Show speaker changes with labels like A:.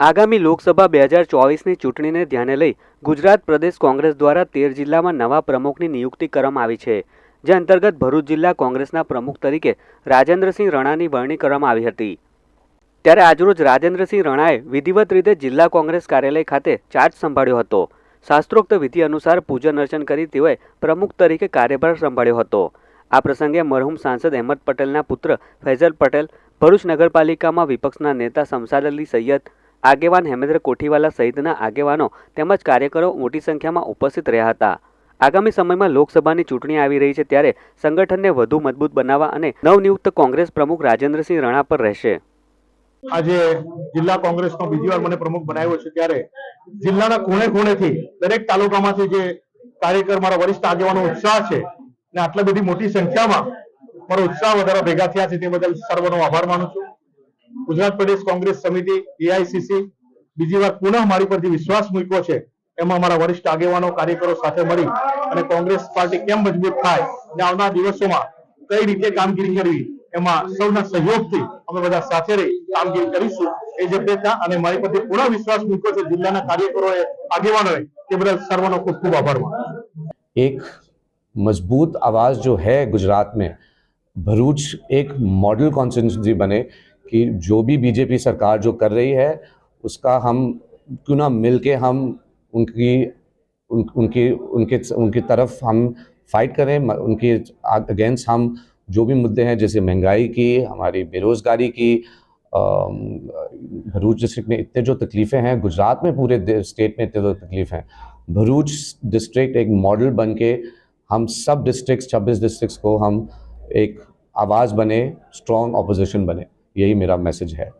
A: આગામી લોકસભા બે હજાર ચોવીસની ચૂંટણીને ધ્યાને લઈ ગુજરાત પ્રદેશ કોંગ્રેસ દ્વારા તેર જિલ્લામાં નવા પ્રમુખની નિયુક્તિ કરવામાં આવી છે, જે અંતર્ગત ભરૂચ જિલ્લા કોંગ્રેસના પ્રમુખ તરીકે રાજેન્દ્રસિંહ રણાની વરણી કરવામાં આવી હતી. ત્યારે આજરોજ રાજેન્દ્રસિંહ રણાએ વિધિવત રીતે જિલ્લા કોંગ્રેસ કાર્યાલય ખાતે ચાર્જ સંભાળ્યો હતો. શાસ્ત્રોક્ત વિધિ અનુસાર પૂજન અર્ચન કરી તેઓએ પ્રમુખ તરીકે કાર્યભાર સંભાળ્યો હતો. આ પ્રસંગે મરહુમ સાંસદ અહેમદ પટેલના પુત્ર ફૈઝલ પટેલ, ભરૂચ નગરપાલિકામાં વિપક્ષના નેતા શમસાદ અલી સૈયદ આગેવાન હેમેન્દ્ર કોઠીવાલા સહિતના આગેવાનો તેમજ કાર્યકરો મોટી સંખ્યામાં ઉપસ્થિત રહ્યા હતા. આગામી સમયમાં લોકસભાની ચૂંટણી આવી રહી છે ત્યારે સંગઠનને વધુ મજબૂત બનાવવા અને નવનિયુક્ત કોંગ્રેસ પ્રમુખ રાજેન્દ્રસિંહ રણા પર રહેશે.
B: આજે જિલ્લા કોંગ્રેસનો બીજી વાર મને પ્રમુખ બનાવ્યો છે ત્યારે જિલ્લાના ખૂણે ખૂણેથી દરેક તાલુકામાંથી જે કાર્યકર, મારા વરિષ્ઠ આગેવાનો ઉત્સાહ છે ને આટલી બધી મોટી સંખ્યામાં મારો ઉત્સાહ વધારા ભેગા થયા છે તે બદલ સર્વનો આભાર માનું છું. ગુજરાત પ્રદેશ કોંગ્રેસ સમિતિ એઆઈસીસી બીજી વાર પુનઃ મારી પરથી વિશ્વાસ મૂક્યો છે. એમાં અમારા વરિષ્ઠ આગેવાનો, કાર્યકરો સાથે મળી અને કોંગ્રેસ પાર્ટી કેમ મજબૂત થાય અને આવનાર દિવસોમાં કઈ રીતે કામગીરી કરવી, એમાં સૌના સહયોગથી અમે બધા સાથે રહી કામગીરી કરીશું. એ જગ્યા અને મારી પરથી પૂર્ણ વિશ્વાસ મૂક્યો છે જિલ્લાના કાર્યકરોએ, આગેવાનોએ તે બધા સર્વનો ખૂબ ખૂબ આભાર
C: એક મજબૂત આવાજ જો હે ગુજરાત મેં ભરૂચ એક મોડેલ કોન્સ્ટિટ્યુન્સી બને कि जो भी बीजेपी सरकार जो कर रही है उसका हम क्यों ना मिल के हम उनकी उन, उनकी उनके उनकी तरफ़ हम फाइट करें। उनके अगेंस्ट हम जो भी मुद्दे हैं जैसे महँगाई की हमारी बेरोज़गारी की भरूच डिस्ट्रिक्ट में इतने जो तकलीफ़ें हैं गुजरात में पूरे स्टेट में इतने जो तकलीफ़ हैं। भरूच डिस्ट्रिक्ट एक मॉडल बन के हम सब डिस्ट्रिक्ट्स छब्बीस डिस्ट्रिक्ट्स को हम एक आवाज़ बने स्ट्रॉन्ग अपोजिशन बने। यही मेरा मैसेज है